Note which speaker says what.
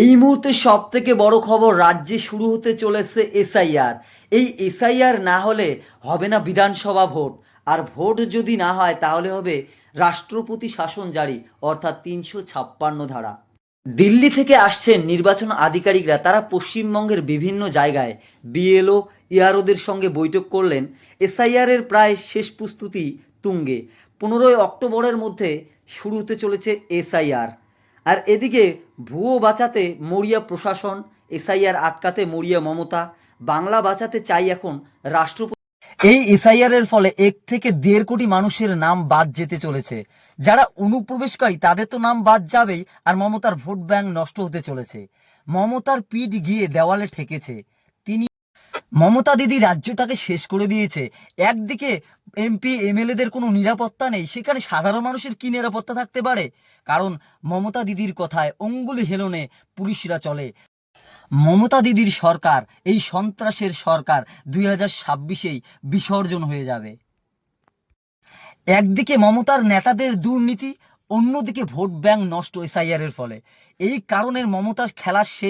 Speaker 1: এই মুহূর্তে সব থেকে বড় খবর রাজ্যে শুরু হতে চলেছে এসআইআর। এই এসআইআর না হলে হবে না বিধানসভা ভোট। আর ভোট যদি না হয়, তাহলে হবে রাষ্ট্রপতি শাসন জারি, অর্থাৎ তিনশো ছাপ্পান্ন ধারা। দিল্লি থেকে আসছেন নির্বাচন আধিকারিকরা। তারা পশ্চিমবঙ্গের বিভিন্ন জায়গায় বিএলও, ইয়ারোদের সঙ্গে বৈঠক করলেন। এসআইআর এর প্রায় শেষ প্রস্তুতি তুঙ্গে। পনেরোই অক্টোবরের মধ্যে শুরু হতে চলেছে এসআইআর। আর এদিকে ভুয়ো বাঁচাতে মরিয়া প্রশাসন, এসআইআর আটকাতে মরিয়া মমতা, বাংলা বাঁচাতে চাই এখন রাষ্ট্রপতি। এই এসআইআর এর ফলে এক থেকে দেড় কোটি মানুষের নাম বাদ যেতে চলেছে। যারা অনুপ্রবেশকারী, তাদের তো নাম বাদ যাবেই, আর মমতার ভোট ব্যাংক নষ্ট হতে চলেছে। মমতার পিঠ গিয়ে দেওয়ালে ঠেকেছে। মমতা দিদি রাজ্যটাকে শেষ করে দিয়েছে। একদিকে এমপি, এমএলএদের কোনো নিরাপত্তা নেই, সেখানে সাধারণ মানুষের কি নিরাপত্তা থাকতে পারে? কারণ মমতা দিদির কথায় অঙ্গুলি হেলনে পুলিশরা চলে। মমতা দিদির সরকার, এই সন্ত্রাসের সরকার দুই হাজার ছাব্বিশেই বিসর্জন হয়ে যাবে। একদিকে মমতার নেতাদের দুর্নীতি, অন্যদিকে ভোট ব্যাংক নষ্ট এসআইআর এর ফলে। এই কারণের মমতার খেলার শেষ